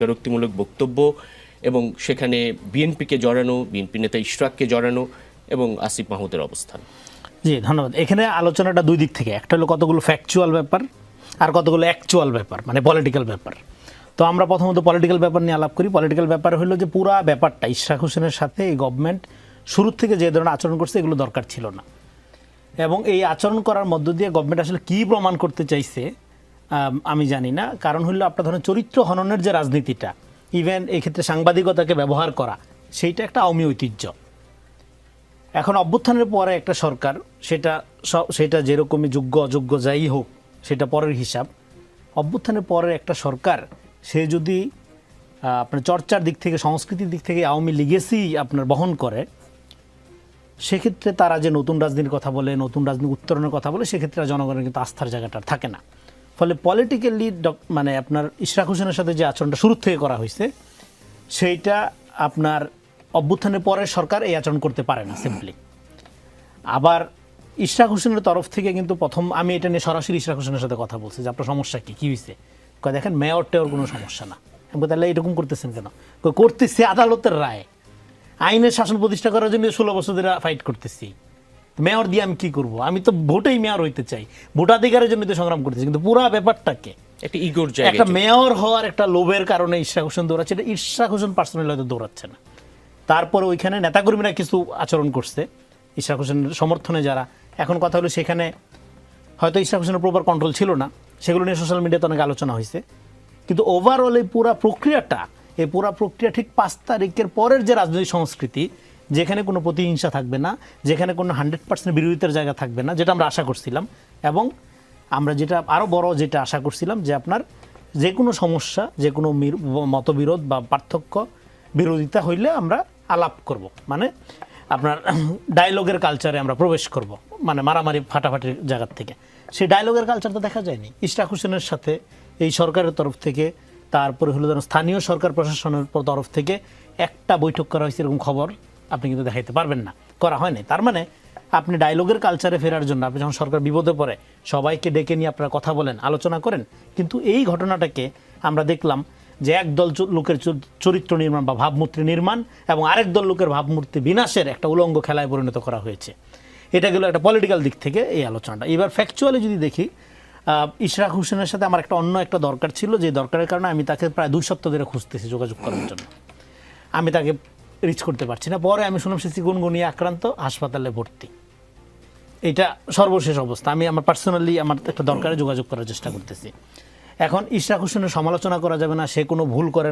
স্বীকারোক্তিমূলক বক্তব্য এবং সেখানে বিএনপিকে জড়ানো, বিএনপি নেতা ইশরাককে জড়ানো এবং আসিফ মাহমুদের অবস্থান। জি, ধন্যবাদ। এখানে আলোচনাটা দুই দিক থেকে। একটা হলো কতগুলো ফ্যাকচুয়াল ব্যাপার আর কতগুলো অ্যাকচুয়াল ব্যাপার মানে পলিটিক্যাল ব্যাপার। তো আমরা প্রথমত পলিটিক্যাল ব্যাপার নিয়ে আলাপ করি। পলিটিক্যাল ব্যাপার হলো যে পুরা ব্যাপারটা, ইশরাক হোসেনের সাথে এই গভর্নমেন্ট শুরুর থেকে যে ধরনের আচরণ করছে, এগুলো দরকার ছিল না। এবং এই আচরণ করার মধ্য দিয়ে গভর্নমেন্ট আসলে কী প্রমাণ করতে চাইছে আম, জানি না। কারণ হলো আপনার ধরেন চরিত্র হননের যে রাজনীতিটা ইভেন এই ক্ষেত্রে সাংবাদিকতাকে ব্যবহার করা সেইটা একটা আওয়ামী ঐতিহ্য। এখন অভ্যুত্থানের পরে একটা সরকার সেটা সেটা যেরকমই যোগ্য অযোগ্য যাই হোক সেটা পরের হিসাব। অভ্যুত্থানের পরে একটা সরকার সে যদি আপনার চর্চার দিক থেকে সংস্কৃতির দিক থেকে আওয়ামী লিগেসি আপনার বহন করে সেক্ষেত্রে তারা যে নতুন রাজনীতির কথা বলে নতুন রাজনীতি উত্তরণের কথা বলে সেক্ষেত্রে জনগণের কিন্তু আস্থার জায়গাটা থাকে না। ফলে পলিটিক্যালি মানে আপনার ইশরাক হোসেনের সাথে যে আচরণটা শুরু থেকে করা হয়েছে, সেইটা আপনার অভ্যুত্থানের পরে সরকার এই আচরণ করতে পারে না সিম্পলি আবার ইশরাক হোসেনের তরফ থেকে কিন্তু প্রথম আমি এটা নিয়ে সরাসরি ইশরাক হোসেনের সাথে কথা বলছি যে আপনার সমস্যা কি, কী হয়েছে? দেখেন মেয়র টেয়র কোনো সমস্যা না। আমি তাহলে এরকম করতেছেন কেন? করতেছি আদালতের রায়। আইনের শাসন প্রতিষ্ঠা করার জন্য ষোলো বছর ধরে ফাইট করতেছি। মেয়র দিয়ে আমি কি করব? আমি তো ভোটেই মেয়র হইতে চাই। ভোটাধিকারের জন্য তো সংগ্রাম করতেছি কিন্তু পুরা ব্যাপারটাকে একটা ইগোর একটা মেয়র হওয়ার একটা লোভের কারণে ইশরাক হোসেন দৌড়াচ্ছে এটা ইশরাক হোসেন পার্সোনালি হয়তো দৌড়াচ্ছে না। তারপরে ওইখানে নেতাকর্মীরা কিছু আচরণ করছে ইশরাক হোসেনের সমর্থনে যারা। এখন কথা হলো সেখানে হয়তো ইশরাক হোসেনের প্রপার কন্ট্রোল ছিল না সেগুলো নিয়ে সোশ্যাল মিডিয়াতে অনেক আলোচনা হয়েছে। কিন্তু ওভারঅল এই পুরা প্রক্রিয়াটা এই পুরা প্রক্রিয়া ঠিক পাঁচ তারিখের পরের যে রাজনৈতিক সংস্কৃতি যেখানে কোনো প্রতিহিংসা থাকবে না, যেখানে কোনো হান্ড্রেড পার্সেন্ট বিরোধিতার জায়গা থাকবে না, যেটা আমরা আশা করছিলাম। এবং আমরা যেটা আরও বড় যেটা আশা করছিলাম যে আপনার যে কোনো সমস্যা যে কোনো মতবিরোধ বা পার্থক্য বিরোধিতা হইলে আমরা আলাপ করব। মানে আপনার ডায়লগের কালচারে আমরা প্রবেশ করব মানে মারামারি ফাটাফাটির জায়গার থেকে। সেই ডায়লগের কালচার তো দেখা যায়নি। ইশরাক হোসেনের সাথে এই সরকারের তরফ থেকে, তারপরে হলো স্থানীয় সরকার প্রশাসনের তরফ থেকে একটা বৈঠক করা হয়েছে এরকম খবর। আপনি কিন্তু দেখাইতে পারবেন না। করা হয়নি। তার মানে আপনি ডায়লগের কালচারে ফেরার জন্য, আপনি যখন সরকার বিপদে পড়ে, সবাইকে ডেকে নিয়ে আপনারা কথা বলেন, আলোচনা করেন, কিন্তু এই ঘটনাটাকে আমরা দেখলাম যে একদল লোকের চরিত্র নির্মাণ বা ভাবমূর্তি নির্মাণ এবং আরেক দল লোকের ভাবমূর্তি বিনাশের একটা উলঙ্গ খেলায় পরিণত করা হয়েছে। এটা গেল একটা পলিটিক্যাল দিক থেকে এই আলোচনাটা। এবার ফ্যাকচুয়ালি যদি দেখি ইশরাক হোসেনের সাথে আমার একটা অন্য একটা দরকার ছিল, যে দরকারের কারণে আমি তাকে প্রায় দুই সপ্তাহ ধরে খুঁজতেছি যোগাযোগ করার জন্য। আমি তাকে রিচ করতে পারছি না। পরে আমি শুনলাম সে চিকুনগুনিয়া আক্রান্ত, হাসপাতালে ভর্তি। এটা সর্বশেষ অবস্থা। আমি আমার পার্সোনালি আমার একটা দরকারে যোগাযোগ করার চেষ্টা করতেছি। এখন ইশরাক হোসেনের সমালোচনা করা যাবে না, সে কোনো ভুল করে না।